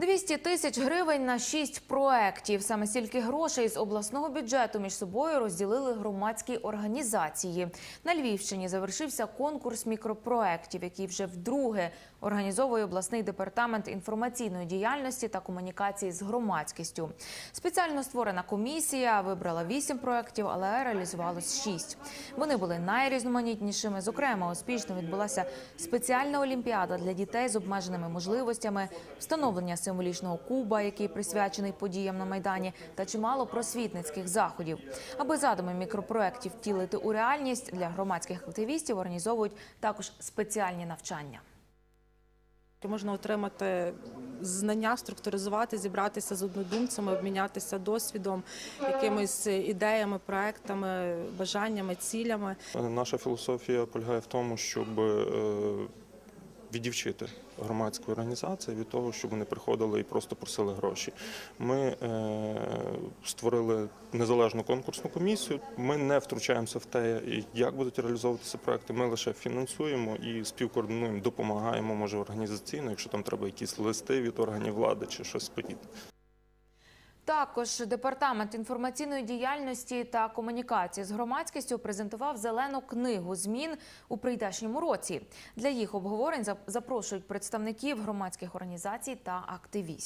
200 тисяч гривень на шість проєктів. Саме стільки грошей з обласного бюджету між собою розділили громадські організації. На Львівщині завершився конкурс мікропроєктів, який вже вдруге організовує обласний департамент інформаційної діяльності та комунікації з громадськістю. Спеціально створена комісія вибрала вісім проєктів, але реалізувалось шість. Вони були найрізноманітнішими. Зокрема, успішно відбулася спеціальна олімпіада для дітей з обмеженими можливостями, встановлення символічного куба, який присвячений подіям на майдані, та чимало просвітницьких заходів. Аби задуми мікропроєктів втілити у реальність для громадських активістів організовують також спеціальні навчання. Можна отримати знання, структуризувати, зібратися з однодумцями, обмінятися досвідом, якимись ідеями, проектами, бажаннями, цілями. Наша філософія полягає в тому, щоб е, відівчити громадську організацію від того, щоб вони приходили і просто просили гроші. Ми е, створили незалежну конкурсну комісію. Ми не втручаємося в те, як будуть реалізовуватися проекти. Ми лише фінансуємо і співкоординуємо, допомагаємо, може організаційно, якщо там треба якісь листи від органів влади чи щось подібне. Також департамент інформаційної діяльності та комунікації з громадськістю презентував зелену книгу змін у прийдешньому році. Для їх обговорень зап- запрошують представників громадських організацій та активістів.